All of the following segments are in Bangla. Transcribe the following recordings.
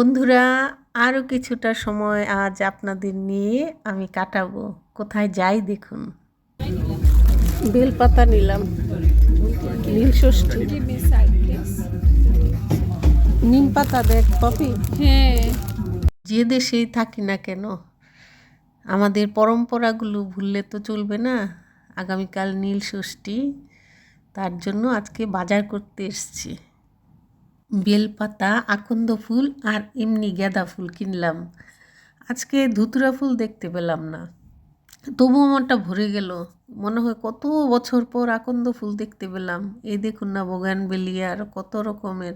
বন্ধুরা আরও কিছুটা সময় আজ আপনাদের নিয়ে আমি কাটাবো। কোথায় যাই দেখুন। বেলপাতা নিলাম। নীল ষষ্ঠী. নিম পাতা দেখ পপি। হ্যাঁ যে দেশেই থাকি না কেন, আমাদের পরম্পরাগুলো ভুললে তো চলবে না। আগামীকাল নীল ষষ্ঠী, তার জন্য আজকে বাজার করতে এসছি। বেলপাতা আকন্দ ফুল আর এমনি গাঁদা ফুল কিনলাম আজকে ধুতুরা ফুল দেখতে পেলাম না তবুও মনটা ভরে গেল মনে হয় কত বছর পর আকন্দ ফুল দেখতে পেলাম এই দেখুন না বগান বেলিয়ার কত রকমের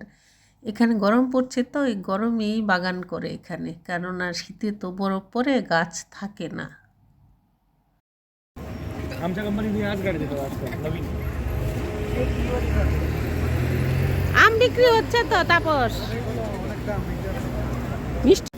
এখানে গরম পড়ছে তো এই গরমেই বাগান করে এখানে কেননা শীতে তো বরফ পরে গাছ থাকে না आमच्या कंपनीने आज गाडी देतो आजकाल नवीन আম বিক্রি হচ্ছে তো তাপস। মিষ্টি।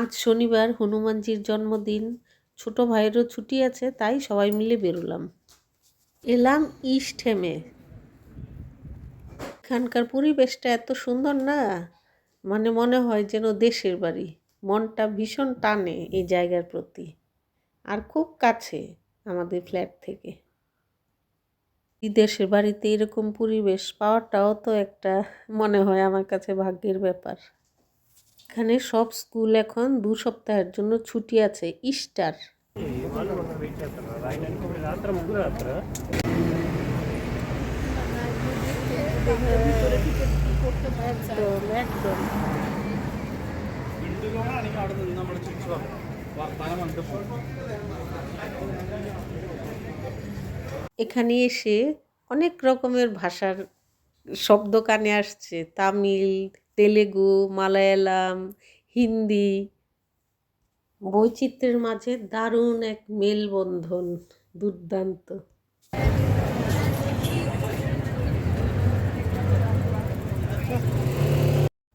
আজ শনিবার হনুমানজির জন্মদিন। ছোট ভাইয়েরও ছুটি আছে, তাই সবাই মিলে বেরোলাম। এলাম ইস্ট হেমে। এখানকার পরিবেশটা এত সুন্দর না মানে মনে হয় যেন দেশের বাড়ি। মনটা ভীষণ টানে এই জায়গার প্রতি। আর খুব কাছে আমাদের ফ্ল্যাট থেকে। বিদেশের বাড়িতে এরকম পরিবেশ পাওয়াটাও তো একটা, মনে হয় আমার কাছে ভাগ্যের ব্যাপার। এখানে সব স্কুল এখন দু সপ্তাহের জন্য ছুটি আছে, ইস্টার। এখানে এসে অনেক রকমের ভাষার শব্দ কানে আসছে, তামিল তেলেগু, মালায়ালাম, হিন্দি, বৈচিত্র্যের মাঝে দারুণ এক মেলবন্ধন দুর্দান্ত।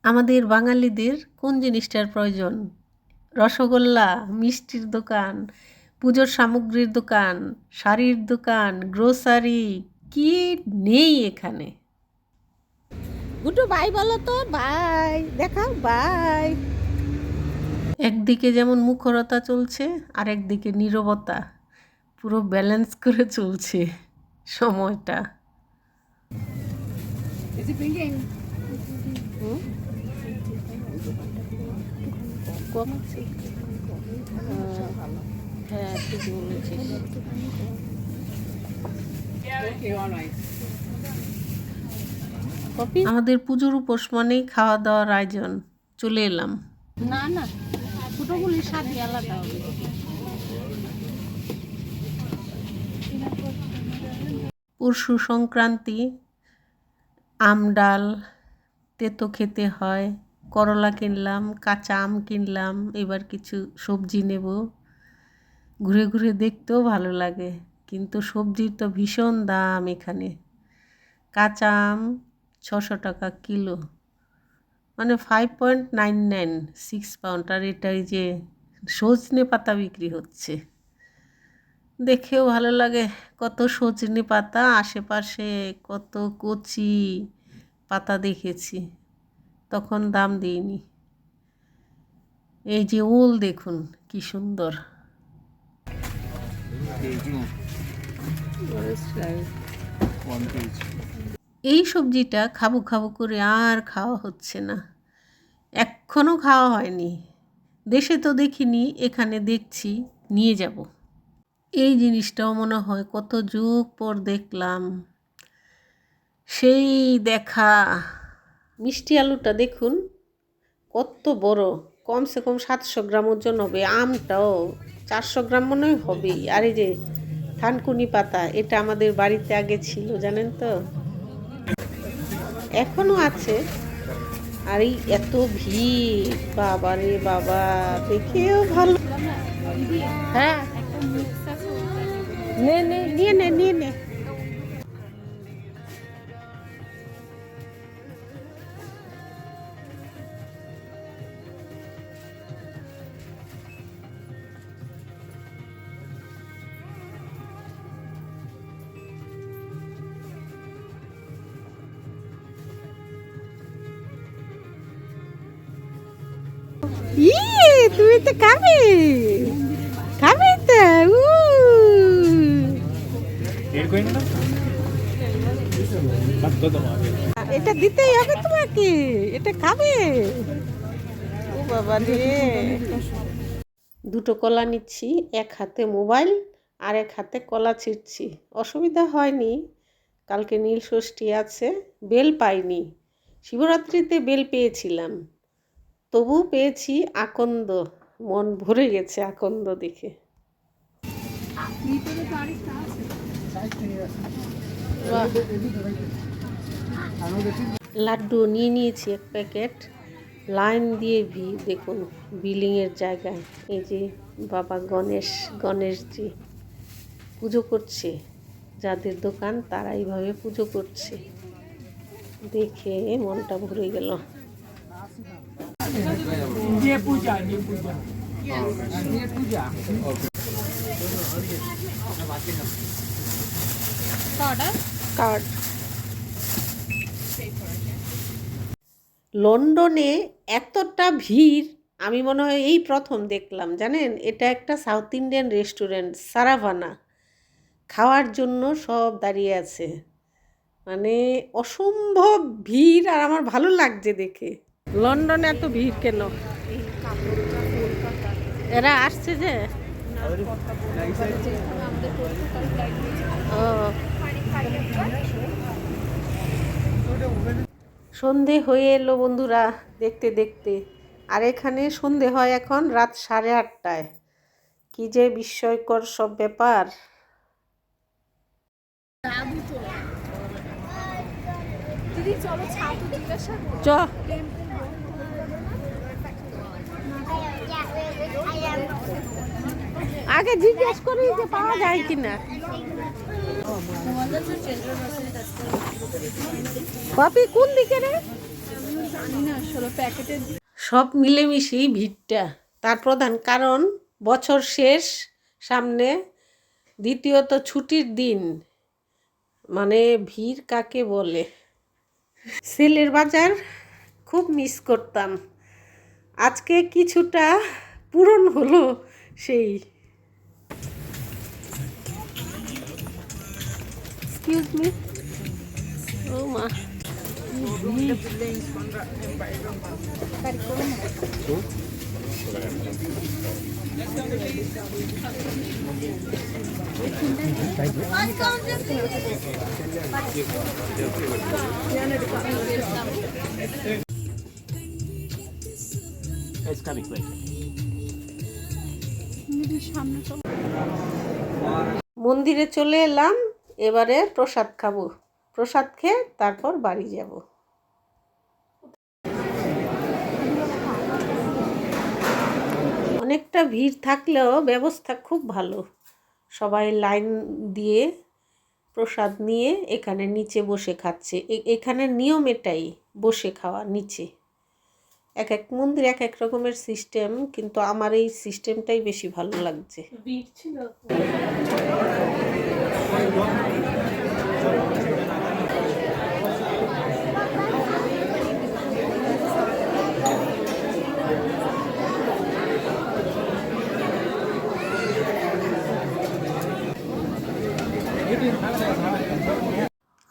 আমাদের বাঙালিদের কোন জিনিসটার প্রয়োজন? রসগোল্লা, মিষ্টির দোকান, পুজোর সামগ্রীর দোকান, শাড়ির দোকান, গ্রোসারি, কি নেই এখানে? গুটু বাই বলো তো বাই দেখাও বাই একদিকে যেমন মুখরতা চলছে আর একদিকে নীরবতা পুরো ব্যালেন্স করে চলছে সময়টা? কম আছে হ্যাঁ ঠিক বলেছিস। Right. আমাদের পুজোর উপোস মানেই খাওয়া দাওয়ার আয়োজন। চলে এলাম। না না ছোটগুলির স্বাদই আলাদা হবে। পরশু সংক্রান্তি আম ডাল তেতো খেতে হয় করলা কিনলাম কাঁচা আম কিনলাম এবার কিছু সবজি নেব। ঘুরে ঘুরে দেখতেও ভালো লাগে কিন্তু সবজির তো ভীষণ দাম এখানে। কাঁচা আম ছশো টাকা কিলো। মানে five point nine nine six pound আর এটাই যে সজনে পাতা বিক্রি হচ্ছে। দেখেও ভালো লাগে কত সজনে পাতা, আশেপাশে কত কচি পাতা দেখেছি, তখন দাম দিইনি। এই যে ওল দেখুন, কি সুন্দর। এই সবজিটা খাব খাব করে আর খাওয়া হচ্ছে না। এখনও খাওয়া হয়নি। দেশে তো দেখিনি, এখানে দেখছি, নিয়ে যাব। এই জিনিসটাও মনে হয় কত যুগ পর দেখলাম। সেই দেখা। মিষ্টি আলুটা দেখুন, কত বড়। কমসে কম সাতশো গ্রাম ওজন হবে, আমটাও চারশো গ্রাম মনে হবেই। আর এই যে থানকুনি পাতা, এটা আমাদের বাড়িতে আগে ছিল, জানেন তো? এখনও আছে। আর এই এত ভিড় বাবা রে বাবা দেখেও ভালো। হ্যাঁ। নে নে নিয়ে নে নিয়ে নে। তুমি তো খাবে খাবে তো এটা দিতেই হবে তোমাকে, এটা খাবে ও বাবা রে। দুটো কলা নিচ্ছি, এক হাতে মোবাইল আর এক হাতে কলা ছিঁড়ছি। অসুবিধা হয়নি, কালকে নীল ষষ্ঠী আছে, বেল পাইনি। শিবরাত্রিতে বেল পেয়েছিলাম। তবু পেয়েছি আকন্দ। মন ভরে গেছে আকন্দ দেখে। লাড্ডু নিয়ে নিয়েছি এক প্যাকেট। লাইন দিয়ে ভি, দেখুন বিলিংয়ের জায়গায়। এই যে বাবা গণেশ, গণেশজি পুজো করছে। যাদের দোকান তারা এইভাবে পুজো করছে। দেখে মনটা ভরে গেল। Order card. লন্ডনে এতটা ভিড় আমি মনে হয় এই প্রথম দেখলাম জানেন? এটা একটা সাউথ ইন্ডিয়ান রেস্টুরেন্ট সারাভানা। খাওয়ার জন্য সব দাঁড়িয়ে আছে। মানে অসম্ভব ভিড় আর আমার ভালো লাগছে দেখে। লন্ডনে এত ভিড় কেন? এরা আসছে যে? সন্ধে হয়ে এলো বন্ধুরা দেখতে দেখতে। আর এখানে সন্ধে হয় এখন রাত সাড়ে আটটায়। কি যে বিস্ময়কর সব ব্যাপার। চলো আগে জিজ্ঞেস করি যে পাওয়া যায় কিনা। বাপি, কোন দিকে রে? সব মিলেমিশেই ভিড়টা। তার প্রধান কারণ, বছর শেষ, সামনে দ্বিতীয়ত ছুটির দিন। মানে ভিড় কাকে বলে? সেলের বাজার খুব মিস করতাম। আজকে কিছুটা পূরণ হলো সেই। Excuse me. O It's coming quick. মন্দিরে চলে এলাম, এবারে প্রসাদ খাব। প্রসাদ খেয়ে তারপর বাড়ি যাব। অনেকটা ভিড় থাকলেও ব্যবস্থা খুব ভালো। সবাই লাইন দিয়ে প্রসাদ নিয়ে এখানে নিচে বসে খাচ্ছে। এ- এখানের নিয়ম এটাই, বসে খাওয়া নিচে। এক এক মন্দির এক এক রকমের সিস্টেম কিন্তু আমার এই সিস্টেমটাই বেশি ভালো লাগছে।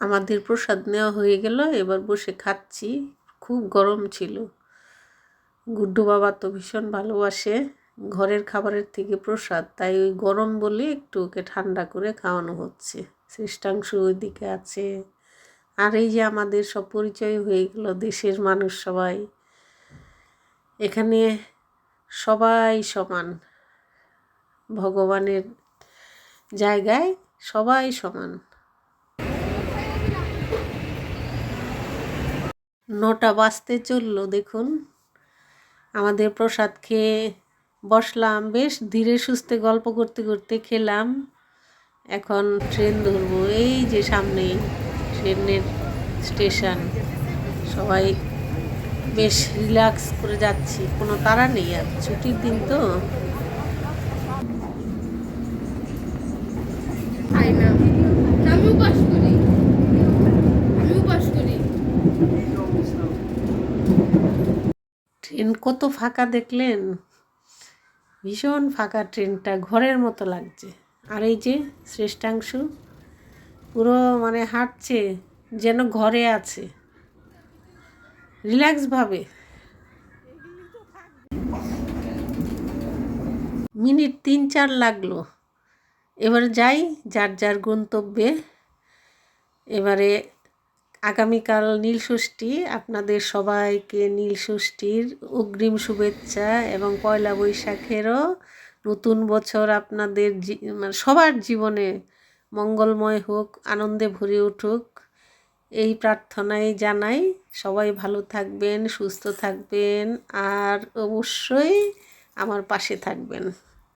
আমাদের প্রসাদ নেওয়া হয়ে গেল এবার বসে খাচ্ছি। খুব গরম ছিল। গুড্ডু বাবা তো ভীষণ ভালোবাসে। ঘরের খাবারের থেকে প্রসাদ, তাই ওই গরম বলে একটু ওকে ঠান্ডা করে খাওয়ানো হচ্ছে। শ্রেষ্ঠাংশ ওইদিকে আছে। আর এই যে আমাদের সব পরিচয় হয়ে গেল, দেশের মানুষ সবাই। এখানে সবাই সমান। ভগবানের জায়গায় সবাই সমান। নটা বাজতে চলল, দেখুন। আমাদের প্রসাদ খেয়ে বসলাম। বেশ ধীরে সুস্থে গল্প করতে করতে খেলাম। এখন ট্রেন ধরবো। এই যে সামনে ট্রেনের স্টেশন। সবাই বেশ রিল্যাক্স করে যাচ্ছি। কোনো তাড়া নেই আর। ছুটির দিন তো খাই না আমিও বাস করি আমিও বাস করি ট্রেন কত ফাঁকা দেখলেন? ভীষণ ফাঁকা ট্রেনটা, ঘরের মতো লাগছে। আর এই যে শ্রেষ্ঠাংশ, পুরো মানে হাঁটছে, যেন ঘরে আছে। রিল্যাক্সভাবে মিনিট তিন চার লাগল। এবার যাই যার যার গন্তব্যে। এবারে আগামীকাল নীলষষ্ঠী। আপনাদের সবাইকে নীলষষ্ঠীর অগ্রিম শুভেচ্ছা এবং পয়লা বৈশাখেরও নতুন বছর আপনাদের মানে সবার জীবনে মঙ্গলময় হোক, আনন্দে ভরে উঠুক। এই প্রার্থনাই জানাই। সবাই ভালো থাকবেন, সুস্থ থাকবেন, আর অবশ্যই আমার পাশে থাকবেন।